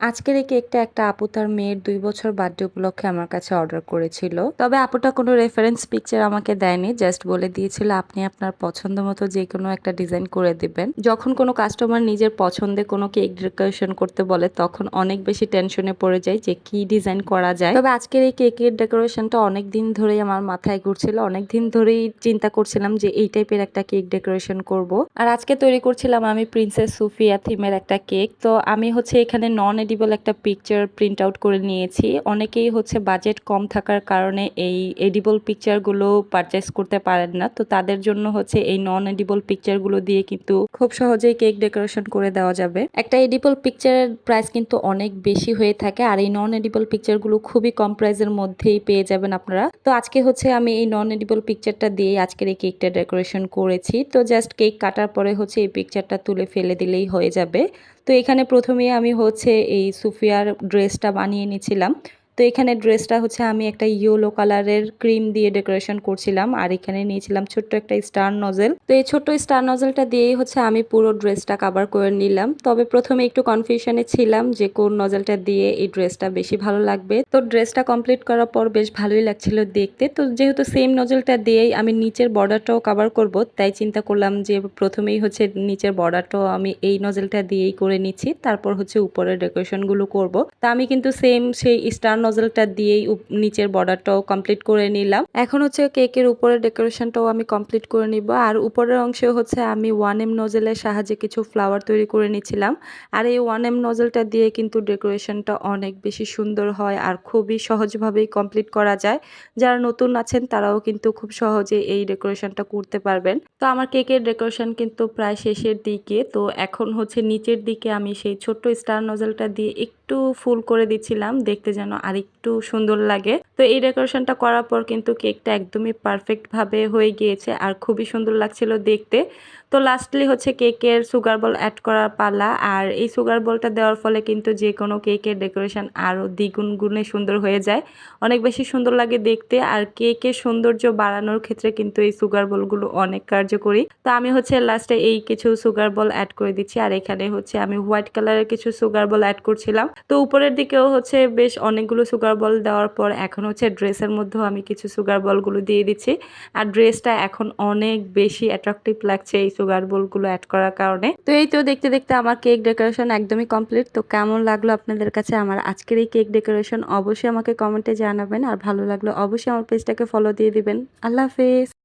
আজকের এই কেকটা একটা আপু তার মেয়ের দুই বছর বার্থডে উপলক্ষে আমার কাছে অর্ডার করেছিল। তবে আপুটা কোনো রেফারেন্স পিকচার আমাকে দেয়নি জাস্ট বলে দিয়েছিল, আপনি আপনার পছন্দ মতো যে কোনো একটা ডিজাইন করে দিবেন। যখন কোনো কাস্টমার নিজের পছন্দে কোনো কেক ডেকোরেশন করতে বলে, তখন অনেক বেশি টেনশনে পড়ে যায় যে কি ডিজাইন করা যায়। তবে আজকের এই কেকের ডেকোরেশনটা অনেক দিন ধরেই আমার মাথায় ঘুরছিল, অনেক দিন ধরেই চিন্তা করছিলাম যে এই টাইপের একটা কেক ডেকোরেশন করব। আর আজকে তৈরি করছিলাম আমি প্রিন্সেস সুফিয়া থিমের একটা কেক তো আমি হচ্ছে এখানে নন এডিবল একটা পিকচার প্রিন্ট আউট করে নিয়েছি। অনেকেই হচ্ছে বাজেট কম থাকার কারণে এই এডিবল পিকচারগুলো পারচেস করতে পারেন না। তো তাদের জন্য হচ্ছে এই নন এডিবল পিকচারগুলো দিয়ে কিন্তু খুব সহজেই কেক ডেকোরেশন করে দেওয়া যাবে। একটা এডিবল পিকচারের প্রাইস কিন্তু অনেক বেশি হয়ে থাকে আর এই নন এডিবল পিকচারগুলো খুবই কম প্রাইসের মধ্যেই পেয়ে যাবেন আপনারা। তো আজকে হচ্ছে আমি এই নন এডিবল পিকচারটা দিয়ে আজকের এই কেকটা ডেকোরেশন করেছি। তো জাস্ট কেক কাটার পরে হচ্ছে এই পিকচারটা তুলে ফেলে দিলেই হয়ে যাবে। তো এখানে প্রথমে আমি হচ্ছে এই সুফিয়ার ড্রেসটা বানিয়ে নিয়েছিলাম তো এখানে ড্রেসটা হচ্ছে আমি একটা ইয়েলো কালারের ক্রিম দিয়ে ডেকোরেশন করছিলাম, আর এখানে নিয়েছিলাম ছোট্ট একটা স্টার নজেল। তো এই ছোট্ট স্টার নজেলটা দিয়েই হচ্ছে আমি পুরো ড্রেসটা কাভার করে নিলাম। তবে প্রথমে একটু কনফিউশনে ছিলাম যে কোন নজেলটা দিয়ে এই ড্রেসটা বেশি ভালো লাগবে। তো ড্রেসটা কমপ্লিট করার পর বেশ ভালোই লাগছিল দেখতে। তো যেহেতু সেম নজেলটা দিয়েই আমি নিচের বর্ডারটাও কাভার করব, তাই চিন্তা করলাম যে প্রথমেই হচ্ছে নিচের বর্ডারটাও আমি এই নজেলটা দিয়েই করে নিচ্ছি। তারপর হচ্ছে উপরের ডেকোরেশনগুলো করব। তা আমি কিন্তু সেম সেই স্টার নজলটা দিয়েই নিচের বর্ডারটাও কমপ্লিট করে নিলাম। এখন হচ্ছে কেকের উপরে ডেকোরেশনটাও আমি কমপ্লিট করে নিব। আর উপরের অংশে হচ্ছে আমি ওয়ান এম নজেলের সাহায্যে কিছু ফ্লাওয়ার তৈরি করে নিচ্ছিলাম আর এই ওয়ান এম নজলটা দিয়ে কিন্তু ডেকোরেশনটা অনেক বেশি সুন্দর হয় আর খুবই সহজভাবেই কমপ্লিট করা যায়। যারা নতুন আছেন, তারাও কিন্তু খুব সহজে এই ডেকোরেশনটা করতে পারবেন। তো আমার কেকের ডেকোরেশন কিন্তু প্রায় শেষের দিকে। তো এখন হচ্ছে নিচের দিকে আমি সেই ছোট্ট স্টার নজলটা দিয়ে ফুল করে দিচ্ছিলাম, দেখতে যেন আর একটু সুন্দর লাগে। তো এই ডেকোরেশনটা করার পর কিন্তু কেকটা একদমই পারফেক্ট ভাবে হয়ে গিয়েছে আর খুবই সুন্দর লাগছিল দেখতে। তো লাস্টলি হচ্ছে কেকের সুগার বল অ্যাড করার পালা আর এই সুগার বলটা দেওয়ার ফলে কিন্তু যে কোনো কেকের ডেকোরেশন আরও দ্বিগুণ গুণে সুন্দর হয়ে যায়। অনেক বেশি সুন্দর লাগে দেখতে আর কেকের সৌন্দর্য বাড়ানোর ক্ষেত্রে কিন্তু এই সুগার বলগুলো অনেক কার্যকরী। তো আমি হচ্ছে লাস্টে এই কিছু সুগার বল অ্যাড করে দিচ্ছি আর এখানে হচ্ছে আমি হোয়াইট কালারের কিছু সুগার বল অ্যাড করছিলাম। তো উপরের দিকেও হচ্ছে বেশ অনেকগুলো সুগার বল দেওয়ার পর এখন হচ্ছে ড্রেসের মধ্যেও আমি কিছু সুগার বলগুলো দিয়ে দিচ্ছি। আর ড্রেসটা এখন অনেক বেশি অ্যাট্রাকটিভ লাগছে এই সুগার বলগুলো অ্যাড করার কারণে। তো এই তো দেখতে দেখতে আমার কেক ডেকোরেশন একদমই কমপ্লিট তো কেমন লাগল আপনাদের কাছে আমার আজকের এই কেক ডেকোরেশন অবশ্যই আমাকে কমেন্টে জানাবেন। আর ভালো লাগল অবশ্যই আমার পেজটাকে ফলো দিয়ে দিবেন। আল্লাহ হাফেজ।